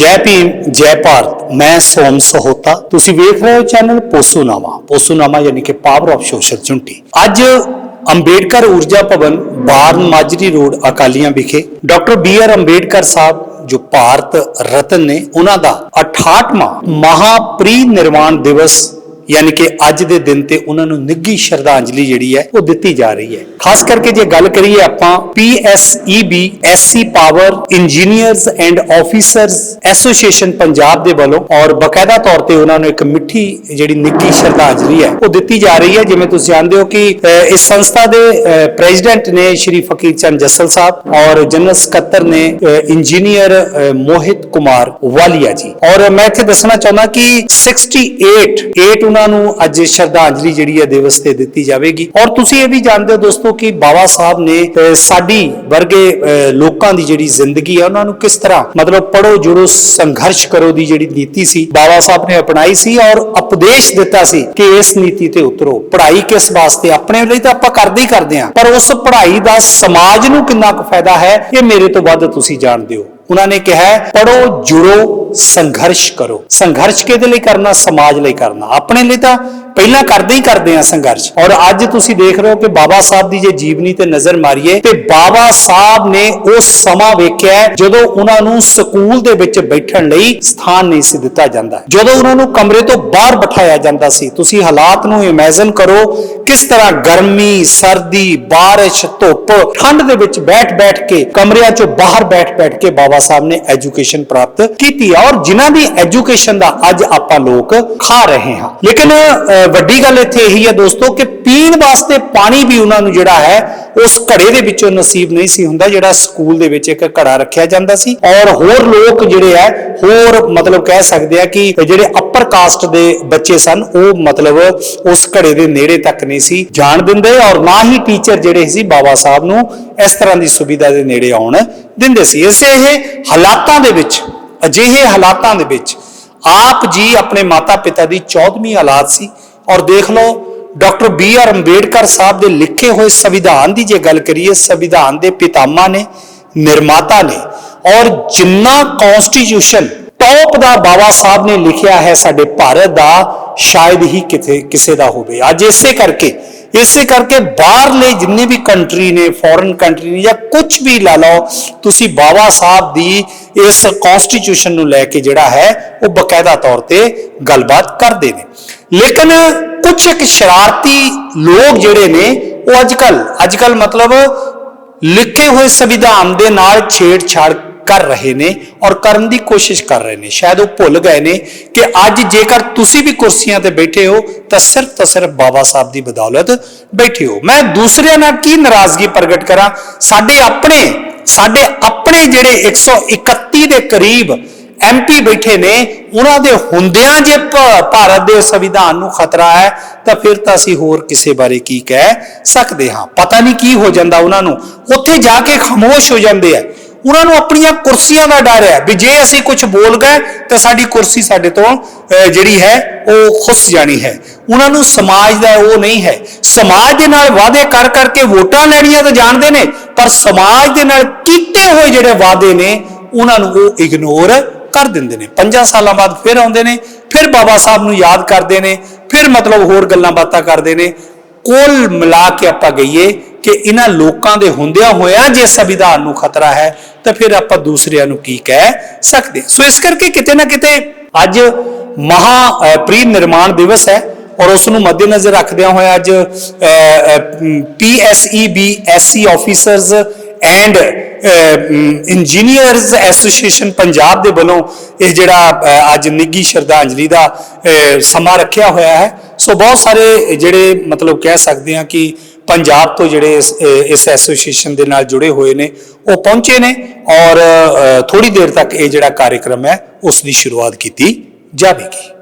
ਜੈ ਭੀਮ, ਜੈ ਭਾਰਤ, ਮੈਂ ਸੋਮ ਸਹੋਤਾ। ਤੁਸੀਂ ਵੇਖ ਰਹੇ ਹੋ ਚੈਨਲ ਪੋਸੂਨਾਮਾ। ਪੋਸੂਨਾਮਾ ਯਾਨੀ ਕਿ ਪਾਵਰ ਆਫ ਸੋਸ਼ਲ ਜੁੰਟੀ ਅੱਜ ਅੰਬੇਡਕਰ ਊਰਜਾ ਭਵਨ, ਬਾਰਨ ਮਾਜਰੀ ਰੋਡ, ਅਕਾਲੀਆਂ ਵਿਖੇ doctor B R Ambedkar sahib, ਜੋ ਭਾਰਤ ਰਤਨ ਨੇ, ਉਹਨਾਂ ਦਾ 68ਵਾਂ ਮਹਾਪਰੀ ਨਿਰਵਾਣ ਦਿਵਸ ਯਾਨੀ ਕਿ ਅੱਜ ਦੇ ਦਿਨ ਤੇ ਉਹਨਾਂ ਨੂੰ ਨਿੱਘੀ ਸ਼ਰਧਾਂਜਲੀ ਜਿਹੜੀ ਹੈ ਉਹ ਦਿੱਤੀ ਜਾ ਰਹੀ ਹੈ। ਖਾਸ ਕਰਕੇ ਜੇ ਗੱਲ ਕਰੀਏ ਆਪਾਂ PSEB SC power engineers and officers association Punjab ਦੇ ਵੱਲੋਂ ਔਰ ਬਕਾਇਦਾ ਤੌਰ ਤੇ ਉਹਨਾਂ ਨੂੰ ਇੱਕ ਮਿੱਠੀ ਜਿਹੜੀ ਨਿੱਘੀ ਸ਼ਰਧਾਂਜਲੀ ਹੈ ਉਹ ਦਿੱਤੀ ਜਾ ਰਹੀ ਹੈ। ਜਿਵੇਂ ਤੁਸੀਂ ਜਾਣਦੇ ਹੋ ਕਿ ਇਸ ਸੰਸਥਾ ਦੇ ਪ੍ਰੈਜ਼ੀਡੈਂਟ ਨੇ ਸ਼੍ਰੀ ਫਕੀਰ ਚੰਦ ਜੱਸਲ ਸਾਹਿਬ ਔਰ ਜਨਰਲ ਸਕੱਤਰ ਨੇ ਇੰਜੀਨੀਅਰ ਮੋਹਿਤ ਕੁਮਾਰ ਵਾਲੀਆ ਜੀ। ਔਰ ਮੈਂ ਇੱਥੇ ਦੱਸਣਾ ਚਾਹੁੰਦਾ ਕਿ 68 8 ਉਹਨਾਂ ਨੂੰ ਅੱਜ ਸ਼ਰਧਾਂਜਲੀ ਜਿਹੜੀ ਹੈ ਦਿਵਸ ਤੇ ਦਿੱਤੀ ਜਾਵੇਗੀ। ਔਰ ਤੁਸੀਂ ਇਹ ਵੀ ਜਾਣਦੇ ਹੋ ਦੋਸਤੋ ਕਿ ਬਾਬਾ ਸਾਹਿਬ ਨੇ ਸਾਡੀ ਵਰਗੇ ਲੋਕਾਂ ਦੀ ਜਿਹੜੀ ਜ਼ਿੰਦਗੀ ਹੈ ਉਹਨਾਂ ਨੂੰ ਕਿਸ ਤਰ੍ਹਾਂ ਮਤਲਬ ਪੜੋ ਜੁੜੋ ਸੰਘਰਸ਼ ਕਰੋ ਦੀ ਜਿਹੜੀ ਨੀਤੀ ਸੀ ਬਾਬਾ ਸਾਹਿਬ ਨੇ ਅਪਣਾਈ ਸੀ ਔਰ ਉਪਦੇਸ਼ ਦਿੱਤਾ ਸੀ ਕਿ ਇਸ ਨੀਤੀ ਤੇ ਉਤਰੋ। ਪੜ੍ਹਾਈ ਕਿਸ ਵਾਸਤੇ? ਆਪਣੇ ਲਈ ਤਾਂ ਆਪਾਂ ਕਰਦੇ ਹੀ ਕਰਦੇ ਹਾਂ। ਪਰ ਉਸ ਪੜ੍ਹਾਈ ਦਾ ਸਮਾਜ ਨੂੰ ਕਿੰਨਾ ਕੁ ਫਾਇਦਾ ਹੈ ਇਹ ਮੇਰੇ ਤੋਂ ਵੱਧ ਤੁਸੀਂ ਜਾਣਦੇ ਹੋ। ਉਹਨਾਂ ਨੇ ਕਿਹਾ ਹੈ, ਪੜੋ ਜੁੜੋ ਸੰਘਰਸ਼ ਕਰੋ। ਸੰਘਰਸ਼ ਕਿਹਦੇ ਲਈ ਕਰਨਾ? ਸਮਾਜ ਲਈ ਕਰਨਾ। ਆਪਣੇ ਲਈ ਤਾਂ ਪਹਿਲਾਂ ਕਰਦੇ ਹੀ ਕਰਦੇ ਆ ਸੰਘਰਸ਼। ਔਰ ਅੱਜ ਤੁਸੀਂ ਦੇਖ ਰਹੇ ਹੋ ਕਿ ਬਾਬਾ ਸਾਹਿਬ ਦੀ ਜੇ ਜੀਵਨੀ ਤੇ ਨਜ਼ਰ ਮਾਰੀਏ, ਤੇ ਬਾਬਾ ਸਾਹਿਬ ਨੇ ਉਹ ਸਮਾਂ ਵੇਖਿਆ ਜਦੋਂ ਉਹਨਾਂ ਨੂੰ ਸਕੂਲ ਦੇ ਵਿੱਚ ਬੈਠਣ ਲਈ ਸਥਾਨ ਨਹੀਂ ਸੀ ਦਿੱਤਾ ਜਾਂਦਾ। ਜਦੋਂ ਉਹਨਾਂ ਨੂੰ ਕਮਰੇ ਤੋਂ ਬਾਹਰ ਬਿਠਾਇਆ ਜਾਂਦਾ ਸੀ, ਤੁਸੀਂ ਹਾਲਾਤ ਨੂੰ ਇਮੇਜਿਨ ਕਰੋ ਕਿਸ ਤਰ੍ਹਾਂ ਗਰਮੀ, ਸਰਦੀ, ਬਾਰਿਸ਼, ਧੁੱਪ, ਠੰਡ ਦੇ ਵਿੱਚ ਬੈਠ-ਬੈਠ ਕੇ ਕਮਰਿਆਂ 'ਚੋਂ ਬਾਹਰ ਬੈਠ-ਬੈਠ ਕੇ ਬਾਬਾ ਸਾਹਿਬ ਨੇ ਐਜੂਕੇਸ਼ਨ ਪ੍ਰਾਪਤ ਕੀਤੀ। ਹੈ ਔਰ ਜਿਨ੍ਹਾਂ ਦੀ ਐਜੂਕੇਸ਼ਨ ਦਾ ਅੱਜ ਆਪਾਂ ਲੋਕ ਖਾ ਰਹੇ ਹਾਂ। ਲੇਕਿਨ ਵੱਡੀ ਗੱਲ ਇੱਥੇ ਇਹੀ ਹੈ ਦੋਸਤੋ ਕਿ ਪੀਣ ਵਾਸਤੇ ਪਾਣੀ ਵੀ ਉਹਨਾਂ ਨੂੰ ਜਿਹੜਾ ਹੈ, ਉਸ ਘੜੇ ਦੇ ਵਿੱਚੋਂ ਨਸੀਬ ਨਹੀਂ ਸੀ ਹੁੰਦਾ, ਜਿਹੜਾ ਸਕੂਲ ਦੇ ਵਿੱਚ ਇੱਕ ਘੜਾ ਰੱਖਿਆ ਜਾਂਦਾ ਸੀ। ਔਰ ਹੋਰ ਲੋਕ ਜਿਹੜੇ ਆ ਹੋਰ ਮਤਲਬ ਕਹਿ ਸਕਦੇ ਆ ਕਿ ਜਿਹੜੇ ਅਪਰ ਕਾਸਟ ਦੇ ਬੱਚੇ ਸਨ, ਉਹ ਮਤਲਬ ਉਸ ਘੜੇ ਦੇ ਨੇੜੇ ਤੱਕ ਨਹੀਂ ਸੀ ਜਾਣ ਦਿੰਦੇ ਔਰ ਨਾ ਹੀ ਟੀਚਰ ਜਿਹੜੇ ਸੀ ਬਾਬਾ ਸਾਹਿਬ ਨੂੰ ਇਸ ਤਰ੍ਹਾਂ ਦੀ ਸੁਵਿਧਾ ਦੇ ਨੇੜੇ ਆਉਣ ਦਿੰਦੇ ਸੀ। ਇਸੇ ਇਹ ਹਾਲਾਤਾਂ ਦੇ ਵਿੱਚ ਅਜਿਹੇ ਹਾਲਾਤਾਂ ਦੇ ਵਿੱਚ ਆਪ ਜੀ ਆਪਣੇ ਮਾਤਾ ਪਿਤਾ ਦੀ 14ਵੀਂ ਔਲਾਦ ਸੀ ਔਰ ਦੇਖ ਲਓ, doctor B R Ambedkar sahib ਦੇ ਲਿਖੇ ਹੋਏ ਸੰਵਿਧਾਨ ਦੀ ਜੇ ਗੱਲ ਕਰੀਏ, ਸੰਵਿਧਾਨ ਦੇ ਪਿਤਾਮਾ ਨੇ, ਨਿਰਮਾਤਾ ਨੇ ਔਰ ਜਿੰਨਾ ਕਨਸਟੀਟਿਊਸ਼ਨ ਟੌਪ ਦਾ ਬਾਬਾ ਸਾਹਿਬ ਨੇ ਲਿਖਿਆ ਹੈ ਸਾਡੇ ਭਾਰਤ ਦਾ, ਸ਼ਾਇਦ ਹੀ ਕਿਤੇ ਕਿਸੇ ਦਾ ਹੋਵੇ। ਅੱਜ ਇਸੇ ਕਰਕੇ ਇਸੇ ਕਰਕੇ ਬਾਹਰਲੇ ਜਿੰਨੇ ਵੀ ਕੰਟਰੀ ਨੇ ਫੋਰਨ ਕੰਟਰੀ ਨੇ ਜਾਂ ਕੁਝ ਵੀ ਲਾ ਲਓ, ਤੁਸੀਂ ਬਾਬਾ ਸਾਹਿਬ ਦੀ ਇਸ ਕਨਸਟੀਟਿਊਸ਼ਨ ਨੂੰ ਲੈ ਕੇ ਜਿਹੜਾ ਹੈ, ਉਹ ਬਕਾਇਦਾ ਤੌਰ ਤੇ ਗੱਲਬਾਤ ਕਰਦੇ ਨੇ। ਲੇਕਿਨ ਕੁਝ ਇੱਕ ਸ਼ਰਾਰਤੀ ਲੋਕ ਜਿਹੜੇ ਨੇ, ਉਹ ਅੱਜ ਕੱਲ ਅੱਜ ਕੱਲ ਮਤਲਬ ਲਿਖੇ ਹੋਏ ਸੰਵਿਧਾਨ ਦੇ ਨਾਲ ਛੇੜਛਾੜ ਕਰ ਰਹੇ ਨੇ ਔਰ ਕਰਨ ਦੀ ਕੋਸ਼ਿਸ਼ ਕਰ ਰਹੇ ਨੇ। ਸ਼ਾਇਦ ਉਹ ਭੁੱਲ ਗਏ ਨੇ ਕਿ ਅੱਜ ਜੇਕਰ ਤੁਸੀਂ ਵੀ ਕੁਰਸੀਆਂ ਤੇ ਬੈਠੇ ਹੋ, ਤਾਂ ਸਿਰਫ ਤਾਂ ਸਿਰਫ ਬਾਬਾ ਸਾਹਿਬ ਦੀ ਬਦੌਲਤ ਬੈਠੇ ਹੋ। ਮੈਂ ਦੂਸਰਿਆਂ ਨਾਲ ਕੀ ਨਾਰਾਜ਼ਗੀ ਪ੍ਰਗਟ ਕਰਾਂ? ਸਾਡੇ ਆਪਣੇ ਸਾਡੇ ਆਪਣੇ ਜਿਹੜੇ 131 ਦੇ ਕਰੀਬ ਐਮਪੀ ਬੈਠੇ ਨੇ, ਉਹਨਾਂ ਦੇ ਹੁੰਦਿਆਂ ਜੇ ਭਾਰਤ ਦੇ ਸੰਵਿਧਾਨ ਨੂੰ ਖਤਰਾ ਹੈ, ਤਾਂ ਫਿਰ ਤਾਂ ਅਸੀਂ ਹੋਰ ਕਿਸੇ ਬਾਰੇ ਕੀ ਕਹਿ ਸਕਦੇ ਹਾਂ? ਪਤਾ ਨਹੀਂ ਕੀ ਹੋ ਜਾਂਦਾ ਉਹਨਾਂ ਨੂੰ। ਉੱਥੇ ਜਾ ਕੇ ਖਾਮੋਸ਼ ਹੋ ਜਾਂਦੇ ਆ। ਉਹਨਾਂ ਨੂੰ ਆਪਣੀਆਂ ਕੁਰਸੀਆਂ ਦਾ ਡਰ ਹੈ ਵੀ ਜੇ ਅਸੀਂ ਕੁਝ ਬੋਲ ਗਏ, ਤਾਂ ਸਾਡੀ ਕੁਰਸੀ ਸਾਡੇ ਤੋਂ ਜਿਹੜੀ ਹੈ, ਉਹ ਖੁੱਸ ਜਾਣੀ ਹੈ। ਉਹਨਾਂ ਨੂੰ ਸਮਾਜ ਦਾ ਉਹ ਨਹੀਂ ਹੈ। ਸਮਾਜ ਦੇ ਨਾਲ ਵਾਅਦੇ ਕਰ ਕਰਕੇ ਵੋਟਾਂ ਲੈਣੀਆਂ ਤਾਂ ਜਾਣਦੇ ਨੇ ਪਰ ਸਮਾਜ ਦੇ ਨਾਲ ਕੀਤੇ ਹੋਏ ਜਿਹੜੇ ਵਾਅਦੇ ਨੇ, ਉਹਨਾਂ ਨੂੰ ਉਹ ਇਗਨੋਰ ਕਰ ਦਿੰਦੇ ਨੇ। 5 ਸਾਲਾਂ ਬਾਅਦ ਫਿਰ ਆਉਂਦੇ ਨੇ, ਫਿਰ ਬਾਬਾ ਸਾਹਿਬ ਨੂੰ ਯਾਦ ਕਰਦੇ ਨੇ, ਫਿਰ ਮਤਲਬ ਹੋਰ ਗੱਲਾਂ ਬਾਤਾਂ ਕਰਦੇ ਨੇ। ਕੋਲ ਮਿਲਾ ਕੇ ਆਪਾਂ ਗਈਏ ਕਿ ਇਹਨਾਂ ਲੋਕਾਂ ਦੇ ਹੁੰਦਿਆਂ ਹੋਇਆਂ ਜੇ ਸੰਵਿਧਾਨ ਨੂੰ ਖਤਰਾ ਹੈ, ਤਾਂ ਫਿਰ ਆਪਾਂ ਦੂਸਰਿਆਂ ਨੂੰ ਕੀ ਕਹਿ ਸਕਦੇ ਸੋ ਇਸ ਕਰਕੇ ਕਿਤੇ ਨਾ ਕਿਤੇ ਅੱਜ ਮਹਾ ਪ੍ਰੀ ਨਿਰਮਾਣ ਦਿਵਸ ਹੈ। ਔਰ ਉਸ ਨੂੰ ਮੱਦੇਨਜ਼ਰ ਰੱਖਦਿਆਂ ਹੋਇਆ ਅੱਜ PSEB SC officers and engineers association Punjab ਦੇ ਵੱਲੋਂ ਇਹ ਜਿਹੜਾ ਅੱਜ ਨਿੱਗੀ ਸ਼ਰਧਾਂਜਲੀ ਦਾ ਸਮਾਂ ਰੱਖਿਆ ਹੋਇਆ ਹੈ। ਸੋ ਬਹੁਤ ਸਾਰੇ ਜਿਹੜੇ ਮਤਲਬ ਕਹਿ ਸਕਦੇ ਹਾਂ ਕਿ ਪੰਜਾਬ ਤੋਂ ਜਿਹੜੇ ਇਸ ਇਸ ਐਸੋਸੀਏਸ਼ਨ ਦੇ ਨਾਲ ਜੁੜੇ ਹੋਏ ਨੇ, ਉਹ ਪਹੁੰਚੇ ਨੇ ਔਰ ਥੋੜੀ ਦੇਰ ਤੱਕ ਇਹ ਜਿਹੜਾ ਕਾਰਜਕ੍ਰਮ ਹੈ, ਉਸ ਦੀ ਸ਼ੁਰੂਆਤ ਕੀਤੀ ਜਾਵੇਗੀ।